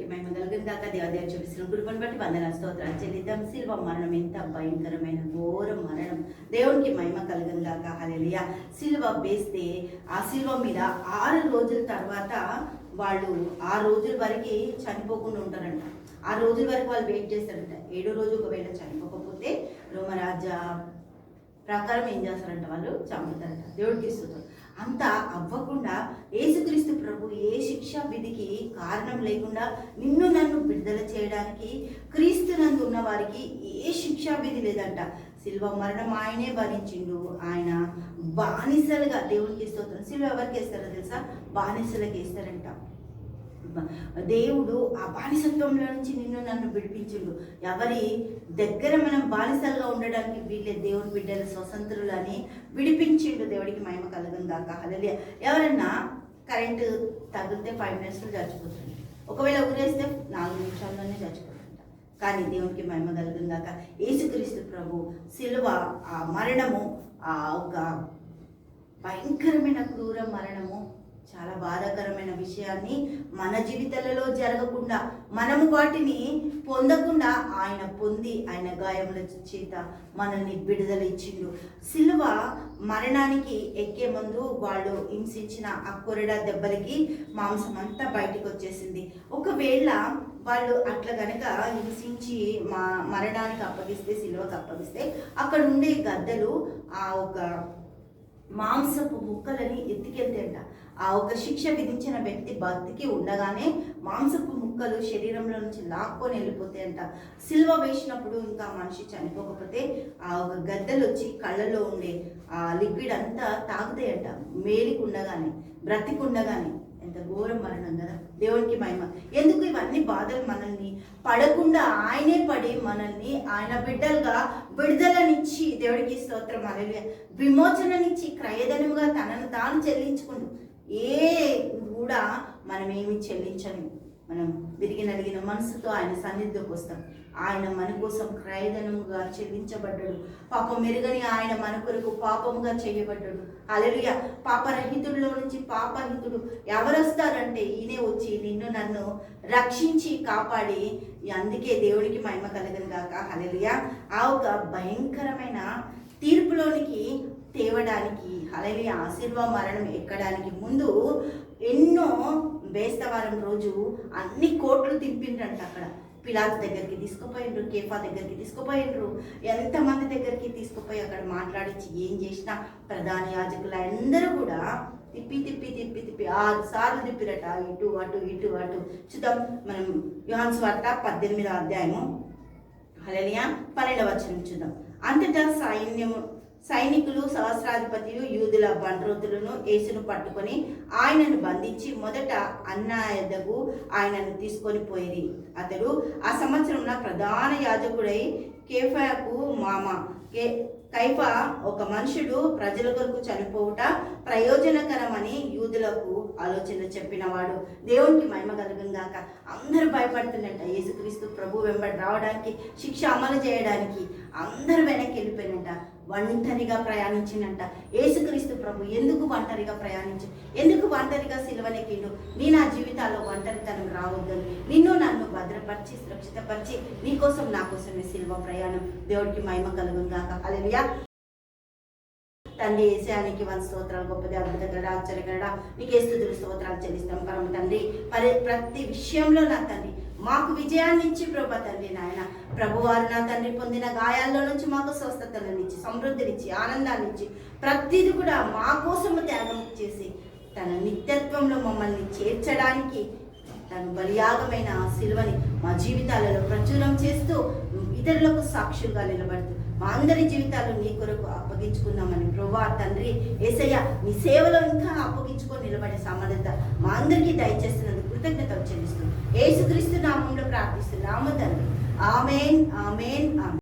దేవునికి మహిమ కలిగిన దాకా దేవాదేవి చూపిస్తున్న కృపను బట్టి వందన స్తోత్రాలు చెల్లిద్దాం. శిల్వ మరణం ఎంత భయంకరమైన ఘోర మరణం. దేవునికి మహిమ కలిగిన దాకా హలెలియ శిల్వ వేస్తే ఆ శిల్వ మీద ఆరు రోజుల తర్వాత వాళ్ళు ఆ రోజుల వరకు చనిపోకుండా ఉంటారంట. ఆ రోజుల వరకు వాళ్ళు వెయిట్ చేస్తారంట. ఏడో రోజు ఒకవేళ చనిపోకపోతే రోమరాజ ప్రకారం ఏం చేస్తారంట వాళ్ళు? చంపుతారంట. దేవుడికి ఇస్తున్నారు అంతా అవ్వకుండా ఏసుక్రీస్తు ప్రభు ఏ శిక్ష విధికి కారణం లేకుండా నిన్ను నన్ను విడుదల చేయడానికి క్రీస్తు నందు ఉన్న వారికి ఏ శిక్షా విధి లేదంట. శిల్వ మరణం ఆయనే భరించిండు. ఆయన బానిసలుగా దేవుడికి ఇస్తుంది శిల్వ ఎవరికి వేస్తారో తెలుసా? బానిసలకు వేస్తారంట. దేవుడు ఆ బానిసత్వంలో నుంచి నిన్ను నన్ను విడిపించుడు. ఎవరి దగ్గర మనం బానిసలుగా ఉండడానికి వీళ్ళే దేవుని బిడ్డల స్వతంత్రులు అని విడిపించిండు. దేవుడికి మహిమ కలగం దాకా హలలియ ఎవరన్నా కరెంటు తగిలితే ఫైవ్ మినిట్స్లో చచ్చిపోతుంది. ఒకవేళ ఊరేస్తే నాలుగు నిమిషాల్లోనే చచ్చిపోతుంట. కానీ దేవునికి మహిమ కలుగుం దాకా యేసుక్రీస్తు ప్రభు శిలువ ఆ మరణము ఆ ఒక భయంకరమైన క్రూర మరణము చాలా బాధాకరమైన విషయాన్ని మన జీవితాలలో జరగకుండా మనము వాటిని పొందకుండా ఆయన పొంది ఆయన గాయముల చేత మనల్ని విడుదల ఇచ్చిండు. సిలువ మరణానికి ఎక్కే ముందు వాళ్ళు హింసించిన ఆ కొరడా దెబ్బలకి మాంసం అంతా బయటకు వచ్చేసింది ఒకవేళ వాళ్ళు అట్లా కనుక హింసించి మా మరణానికి అప్పగిస్తే సిల్వకి అప్పగిస్తే అక్కడ ఉండే గద్దలు ఆ ఒక మాంసపు ముక్కలని ఎత్తికెళ్తేంట. ఆ ఒక శిక్ష విధించిన వ్యక్తి బతికి ఉండగానే మాంసపు ముక్కలు శరీరంలో నుంచి లాక్కొని వెళ్ళిపోతాయంట సిల్వ వేసినప్పుడు ఇంకా మనిషి చనిపోకపోతే ఆ ఒక గద్దలు వచ్చి కళ్ళలో ఉండే ఆ లిక్విడ్ అంతా తాగుతాయంట. మేలికి ఉండగానే బ్రతికుండగానే. ఎంత ఘోర మరణం కదా? దేవునికి మహిమ. ఎందుకు ఇవన్నీ బాధలు మనల్ని? పడకుండా ఆయనే పడి మనల్ని ఆయన బిడ్డలుగా విడుదలనిచ్చి దేవుడికి స్తోత్రం అలెలుయ విమోచననిచ్చి క్రయధనముగా తనను తాను చెల్లించుకుంటూ ఏ కూడా మనమేమి చెల్లించలేము. మనం విరిగి నలిగిన మనసుతో ఆయన సన్నిధిలోకి వస్తాం. ఆయన మన కోసం క్రయధనముగా చెల్లించబడ్డాడు. పాపం మెరుగని ఆయన మన కొరకు పాపముగా చేయబడ్డాడు. అలలుయ పాపరహితుల్లో నుంచి పాపరహితుడు ఎవరొస్తారంటే ఈయనే వచ్చి నిన్ను నన్ను రక్షించి కాపాడి అందుకే దేవుడికి మహిమ కలగను గాక. హలలుయ ఆ ఒక భయంకరమైన తీర్పులోనికి తేవడానికి అలాగే ఆశీర్వా మరణం ఎక్కడానికి ముందు ఎన్నో బేస్తవారం రోజు అన్ని కోట్లు తింపిండ్రంట అక్కడ. పిలాత్ దగ్గరికి తీసుకుపోయిండ్రు కేఫా దగ్గరికి తీసుకుపోయిండ్రు. ఎంతమంది దగ్గరికి తీసుకుపోయి అక్కడ మాట్లాడించి ఏం చేసినా ప్రధాన యాజకులు అందరూ కూడా తిప్పి తిప్పి తిప్పి తిప్పి ఆరు సార్లు తిప్పిరట. ఇటు అటు ఇటు అటు. చూద్దాం మనం యుహాన్ స్వార్త పద్దెనిమిదో అధ్యాయము. హలలియా పన్నెండవ వచ్చిన చూద్దాం. అంతటా సైన్యము సైనికులు సహస్రాధిపతులు యూదుల బండ్రోతులను యేసును పట్టుకొని ఆయనను బంధించి మొదట అన్నాయదకు ఆయనను తీసుకొని పోయేది అతడు ఆ సంవత్సరంలో ప్రధాన యాజకుడై కేఫాకు మామ. కే కైఫ ఒక మనుషుడు ప్రజల కొరకు చనిపోవుట ప్రయోజనకరమని యూదులకు ఆలోచన చెప్పినవాడు. దేవునికి మహిమ కలుగుందాక అందరూ భయపడుతున్నట్ట యేసుక్రీస్తు ప్రభు వెంబడి రావడానికి శిక్ష అమలు చేయడానికి. అందరూ వెనక్కి వెళ్ళిపోయినట్ట ఒంటరిగా ప్రయాణించినంట యేసుక్రీస్తు ప్రభు ఎందుకు ఒంటరిగా ప్రయాణించు ఎందుకు ఒంటరిగా సిలువనెక్కిండు నీ నా జీవితాల్లో ఒంటరితనం రావద్దని. నిన్ను నన్ను భద్రపరిచి సురక్షితపరిచి నీకోసం నా కోసమే సిల్వ ప్రయాణం. దేవుడికి మహిమ కలుగుందాక అలెలుయా తండ్రి ఏసానికి వంద స్తోత్రాలు గొప్పది అద్భుతగడ ఆశ్చర్యగడ నీకే స్థుతులు స్తోత్రాలు చెల్లిస్తాం పరమ తండ్రి. మరి ప్రతి విషయంలో నా తండ్రి. మాకు విజయాన్ని ఇచ్చి ప్రభా తండ్రి నాయన. ప్రభువారు నా తండ్రి పొందిన గాయాల్లో నుంచి మాకు స్వస్థతలను ఇచ్చి సమృద్ధినిచ్చి ఆనందాన్ని ఇచ్చి ప్రతిది కూడా మా కోసము త్యాగం చేసి తన నిత్యత్వంలో మమ్మల్ని చేర్చడానికి తను బలియాగమైన ఆ మా జీవితాలలో ప్రచురం చేస్తూ ఇతరులకు సాక్షులుగా నిలబడుతుంది మా అందరి జీవితాలు నీ కొరకు అప్పగించుకున్నామని ప్రభా తండ్రి ఏసయ్య నీ సేవలో ఇంకా అప్పగించుకొని నిలబడే సమర్థత మా అందరికీ దయచేస్తున్నందుకు కృతజ్ఞత చెల్లిస్తున్నాం. ఏసుక్రీస్తు నామంలో ప్రార్థిస్తున్నాము తండ్రి. Amen amen amen.